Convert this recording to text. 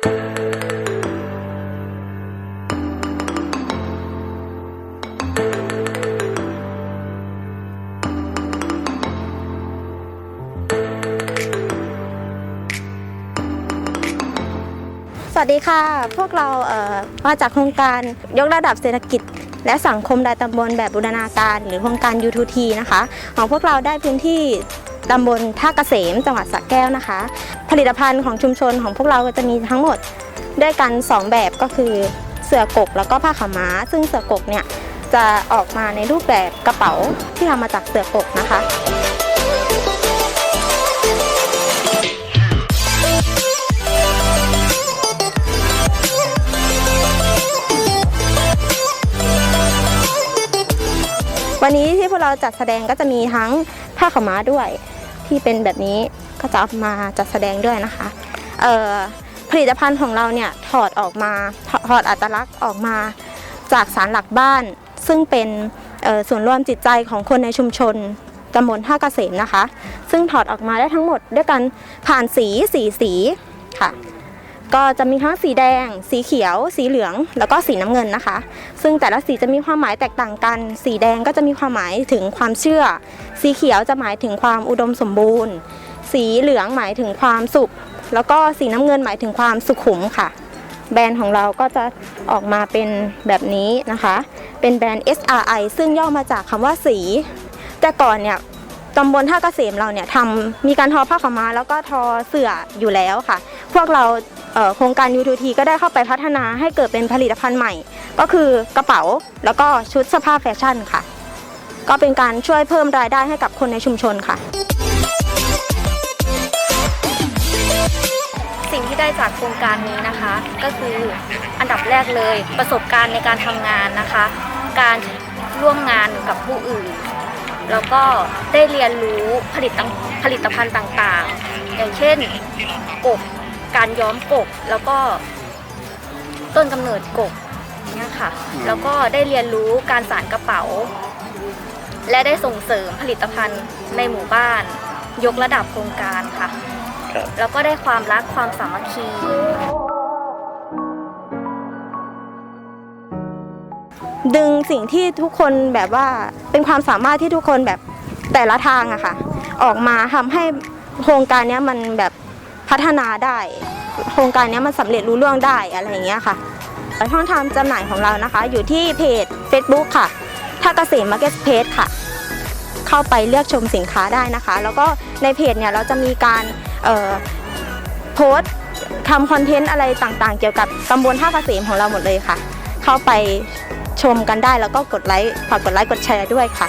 สวัสดีค่ะ พวกเราเอ่อมาจากโครงการยกระดับเศรษฐกิจ และสังคมรายตำบลแบบบูรณาการ หรือโครงการ U2T นะคะ ของพวกเราได้พื้นที่ ตำบลท่าเกษมจังหวัดสระแก้วนะคะ ผลิตภัณฑ์ของชุมชนของพวกเราก็จะมีทั้งหมดด้วยกัน 2 แบบก็คือเสื้อกกแล้วก็ผ้าขาวม้า ซึ่งเสื้อกกเนี่ยจะออกมาในรูปแบบกระเป๋าที่ทำมาจากเสื้อกกนะคะวันนี้ที่พวกเราจัดแสดงก็จะมีทั้งผ้าขาวม้าด้วย ที่เป็นแบบนี้ก็จะเอามาจัดแสดงด้วยนะคะผลิตภัณฑ์ของเราเนี่ยถอดออกมาถถอดอัตลักษณ์ออกมาจากสารหลักบ้าน ซึ่งเป็นส่วนรวมจิตใจของคนในชุมชนตำบลท่าเกษมนะคะ ซึ่งถอดออกมาได้ทั้งหมดด้วยกันผ่านสีสีสีค่ะ ก็จะมีทั้งสีแดง สีเขียว สีเหลือง แล้วก็สีน้ำเงินนะคะ ซึ่งแต่ละสีจะมีความหมายแตกต่างกัน สีแดงก็จะมีความหมายถึงความเชื่อ สีเขียวจะหมายถึงความอุดมสมบูรณ์ สีเหลืองหมายถึงความสุข แล้วก็สีน้ำเงินหมายถึงความสุขุมค่ะ แบรนด์ของเราก็จะออกมาเป็นแบบนี้นะคะ เป็นแบรนด์ SRI ซึ่งย่อมาจากคำว่าสี แต่ก่อนเนี่ยตำบลท่าเกษมเราเนี่ยทำมีการทอผ้าขาวม้าแล้วก็ทอเสื่ออยู่แล้วค่ะ พวกเรา โครงการ U2T ก็ได้เข้าไปพัฒนาให้เกิดเป็นผลิตภัณฑ์ใหม่ ก็คือกระเป๋าแล้วก็ชุดเสื้อผ้าแฟชั่นค่ะ ก็เป็นการช่วยเพิ่มรายได้ให้กับคนในชุมชนค่ะ สิ่งที่ได้จากโครงการนี้นะคะ ก็คืออันดับแรกเลยประสบการณ์ในการทำงานนะคะ การร่วมงานกับผู้อื่น แล้วก็ได้เรียนรู้ผลิตผลิตภัณฑ์ต่างๆ อย่างเช่นกบ การย้อมกบแล้วก็ต้นกำเนิดกบเนี่ยค่ะ แล้วก็ได้เรียนรู้การสานกระเป๋า และได้ส่งเสริมผลิตภัณฑ์ในหมู่บ้าน ยกระดับโครงการค่ะครับแล้วก็ได้ความรักความสามัคคีดึงสิ่งที่ทุกคนแบบว่าเป็นความสามารถที่ทุกคนแบบแต่ละทางอะค่ะ ออกมาทำให้โครงการเนี้ยมันแบบ พัฒนาได้ โครงการนี้มันสำเร็จรู้ล่วงได้อะไรอย่างเงี้ยค่ะช่องทางจำหน่ายของเรานะคะ อยู่ที่เพจ Facebook ค่ะท่าเกษมมาร์เก็ตเพจค่ะ เข้าไปเลือกชมสินค้าได้นะคะ แล้วก็ในเพจเนี่ยเราจะมีการเอ่อโพสทำคอนเทนต์อะไรต่างๆ เกี่ยวกับตำบลท่าเกษมของเราหมดเลยค่ะ เข้าไปชมกันได้แล้วก็กดไลค์ฝากกดไลค์กดแชร์ด้วยค่ะ